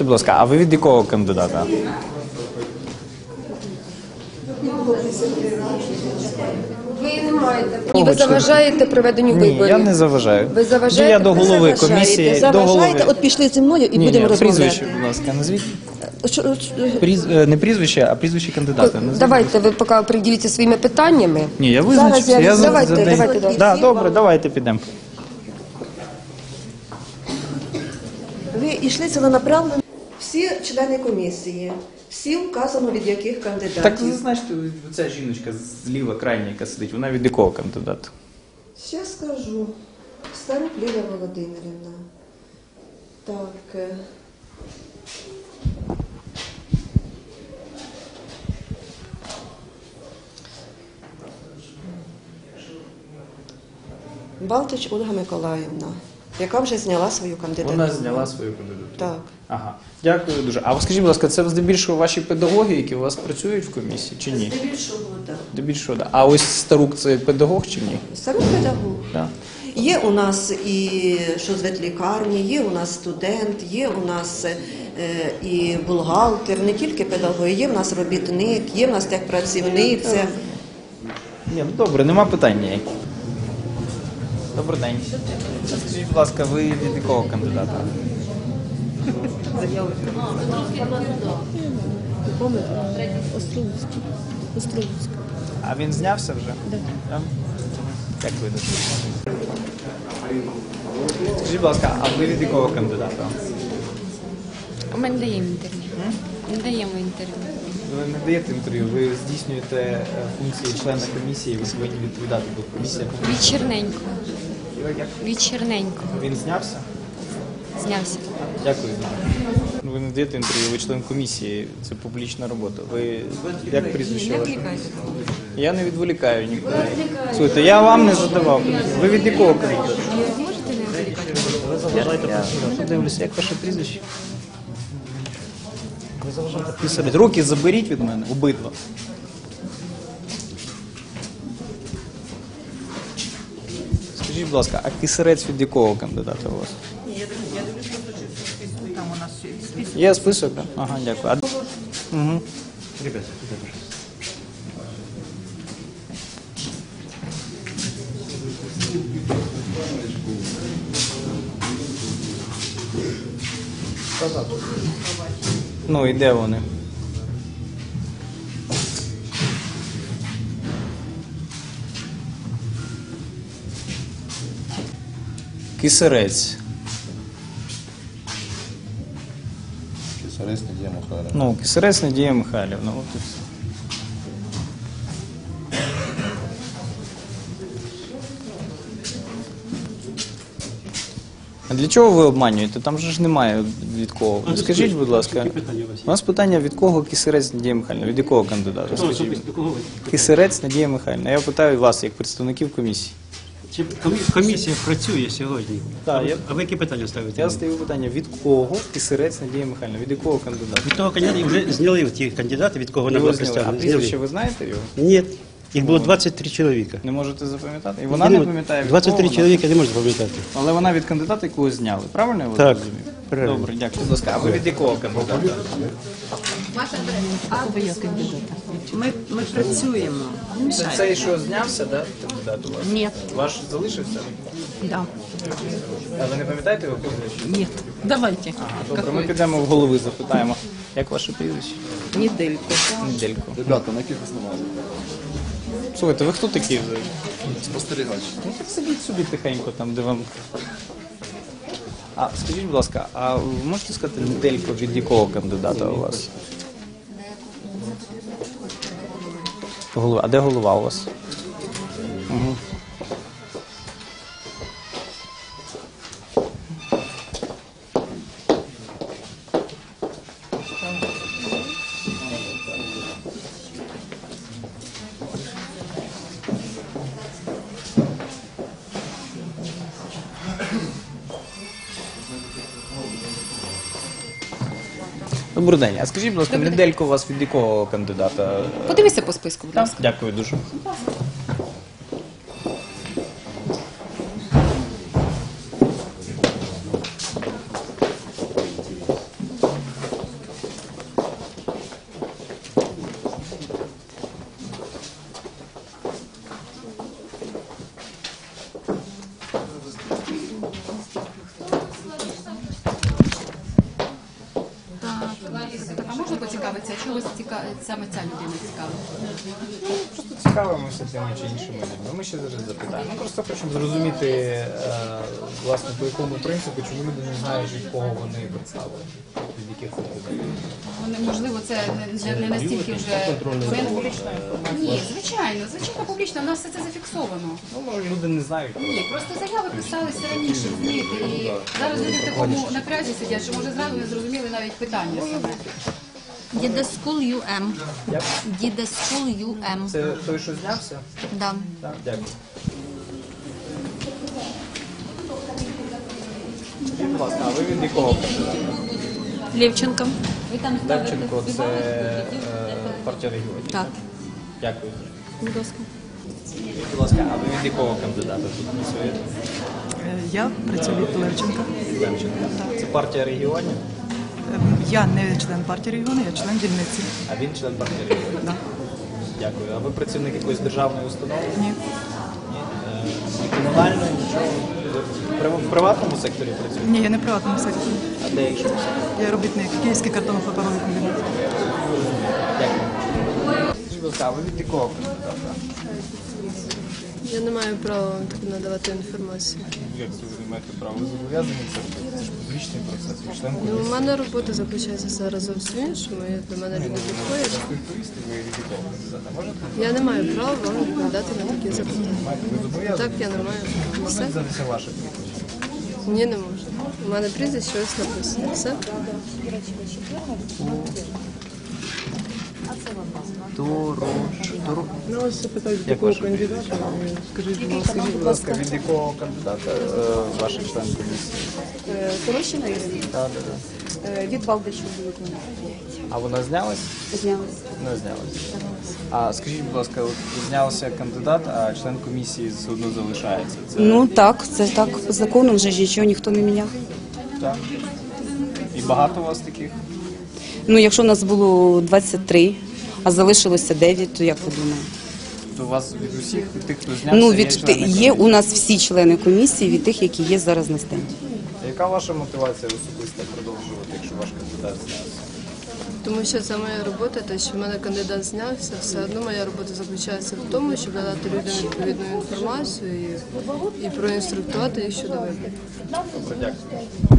Скажіть, будь ласка, а ви від якого кандидата? Ви не маєте. І ви заважаєте проведенню Ні, виборів. я не заважаю. Ви заважаєте? Я до голови Заважаєте, комісії. До заважаєте, голови. от пішли зі мною і Ні, будемо ні, прізвище, розмовляти. будь ласка, назвіть. Що- що- Пріз... е, Не прізвище, а прізвище кандидата. Назвіть. Давайте ви поки приділіться своїми питаннями. Ні, я Зараз визначився. я- за- давайте, давайте, давайте. Да, добре, давайте підемо. Ви йшли ціленаправленно. Всі члени комісії, всі вказано від яких кандидатів. Так ви знаєте, ця жіночка зліва крайня, яка сидить, вона від якого кандидата? Ще скажу. Старик Ліля Володимирівна. Так. е. Балтич Ольга Миколаївна, яка вже зняла свою кандидатуру. Вона зняла свою кандидатуру. Так. Ага. Дякую дуже. А ви скажіть, будь ласка, це здебільшого ваші педагоги, які у вас працюють в комісії, чи ні? Здебільшого, так. Здебільшого, да. А ось старук це педагог чи ні? Саме педагог. Да. Є у нас і що з ветлікарні, є у нас студент, є у нас е, і бухгалтер, не тільки педагоги, є у нас робітник, є у нас техпрацівниця. Ні, ну добре, нема питань ніяких. Добрий день. Скажіть, будь ласка, ви від якого кандидата? Островський. Островський. А він знявся вже? Да. Дякую дуже. Скажіть, будь ласка, а ви від якого кандидата? Ми не даємо інтерв'ю. Не даємо інтерв'ю. Ви не даєте інтерв'ю, ви здійснюєте е, функції члена комісії, ви повинні відповідати, бо комісія повинна. Від Черненько. Як? Від. Він знявся? Знявся. Дякую. Ну, ви не даєте інтерв'ю, ви член комісії, це публічна робота. Ви як прізвище ваше? Я не відволікаю ніколи. Слухайте, я вам не задавав. Ви від якого кандидата? Ви заважаєте Я подивлюся, як ваше прізвище? Ви заважаєте писати. Руки заберіть від мене, обидва. Скажіть, будь ласка, а кисарець від якого кандидата у вас? Є список? да? Ага, дякую. А... Угу. Ну і де вони? Кисарець. Кисарець Надія Михайлівна. Ну, Кисарець Надія Михайлівна. От і все. А для чого ви обманюєте? Там же ж немає від кого. Ну, Скажіть, будь ласка, у нас питання від кого Кисарець Надія Михайлівна? Від якого кандидата? Скажіть. Кисарець Надія Михайлівна. Я питаю вас, як представників комісії. Чи комі- комісія працює сьогодні? Так, я, А ви які питання ставите? я ставлю питання, від кого Кисарець Надія Михайлівна? Від якого кандидата? Від того кандидата вже зняли ті кандидати, від кого вона Його була зняли. А прізвище Зняли. ви знаєте його? Ні, їх було 23 чоловіка. Не можете запам'ятати? І вона не Ну, пам'ятає від 23 кого вона? чоловіка не можна пам'ятати. Але вона від кандидата, якого зняли. Правильно я вас Так, правильно. Добре, дякую. Будь ласка, а ви від якого кандидата? Ми, ми працюємо. Це що знявся, да, кандидат у вас? Ні, Ваш залишився? да. А ви не пам'ятаєте його прізвище? Ні. Давайте. Добре, ми підемо в голови, запитаємо. Як ваше прізвище? Недельку. Неделько. Ребята, на яких основаннях? Слухайте, ви хто такі взагалі? Спостерігач. Ну так сидіть собі тихенько там, де вам. А скажіть, будь ласка, а ви можете сказати неделько від якого кандидата у вас? Голова. А де голова у вас? Угу. Добрий день. А скажіть, будь ласка, неделько у вас від якого кандидата? Подивися по списку, будь ласка. Дякую дуже. Jesus. Цікавиться? Чого вас ціка... саме ця людина цікавить? Просто цікавимося тими чи іншими людьми. Ми ще зараз запитаємо. Ми просто хочемо зрозуміти, е, власне, по якому принципу, чому люди не знають, від кого вони представлені, від яких кандидатів. Вони, можливо, це не, не, настільки вже... Це публічна Ні, звичайно, звичайно публічно, у нас все це зафіксовано. Ну, може, люди не знають. Ні, просто заяви писалися раніше, розумієте, і зараз люди в такому напрязі сидять, що може зразу не зрозуміли навіть питання саме. Дідескул ЮМ. Як? Дідескул ЮМ. Це той, що знявся? Да. Так, дякую. Скажіть, будь ласка, а ви від якого кандидата? Лєвченко. Левченко, це е, партія регіонів. Так. Дякую. Будь ласка. Скажіть, Будь ласка, а ви від якого кандидата тут працюєте? Я працюю від Левченка. Левченко. Це партія регіонів, Ем, Я не член партії регіону, я член дільниці. а він член партії регіонів. Да. Дякую. А ви працівник якоїсь державної установи? Ні. Ні? Е, комунальної, нічого? Ви в приватному секторі працюєте? Ні, я не в приватному секторі. А де якщо? Я робітник, Київський картонно-паперовий комбінат. Дякую. Скажіть, будь ласка, ви від якого? Я не маю права вам таку надавати інформацію. Як це ви не маєте права? Ви зобов'язані це? Ж публічний процес. Член Ну, у комісії. мене робота заключається зараз зовсім в іншому. і До мене люди підходять. Відповісти ви від можете? Я не маю права вам відповідати на такі запитання. Ви зобов'язані? Так я не маю. Все? Це ваше прізвище. Ні, не можу. У мене прізвище ось написано. Все? Ну, ось запитають, Як ваше кандидата. Скажіть, будь ласка. Скажіть, будь ласка, від якого кандидата е, ваш член комісії? Сорощина Так, так, так. Е, від Балдичу будуть А вона знялась? знялися. Не знялась. А скажіть, будь ласка, от знявся кандидат, а член комісії все одно залишається. Це Ну так, це так по закону вже ж нічого ніхто не міняв. так? І багато у вас таких? Ну, якщо нас було 23, а залишилося 9, то як ви думаєте? То у вас від усіх від тих, хто знявся, Ну, є від члени є у нас всі члени комісії від тих, які є зараз на стенді. Яка ваша мотивація особиста продовжувати, якщо ваш кандидат знявся? Тому що це моя робота, те, що в мене кандидат знявся, все одно моя робота заключається в тому, щоб надати людям відповідну інформацію і, і проінструктувати їх щодо виборів. Добре, дякую.